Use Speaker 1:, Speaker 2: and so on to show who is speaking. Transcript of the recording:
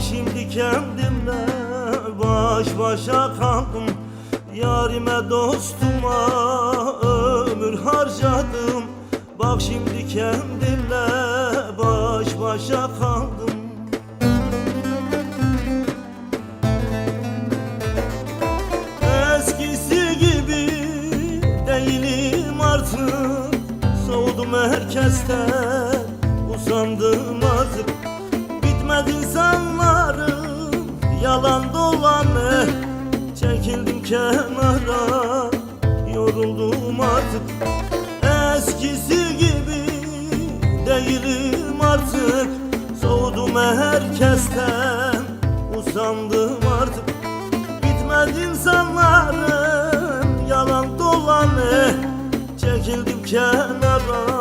Speaker 1: Bak şimdi kendimle baş başa kaldım. Yarime dostuma ömür harcadım. Bak şimdi kendimle baş başa kaldım. Eskisi gibi değilim artık. Soğudum herkesten Dolanı Çekildim kenara. Yoruldum artık. Eskisi gibi değilim artık. Soğudum herkesten Usandım artık. Bitmedi insanların yalan dolanı. Çekildim kenara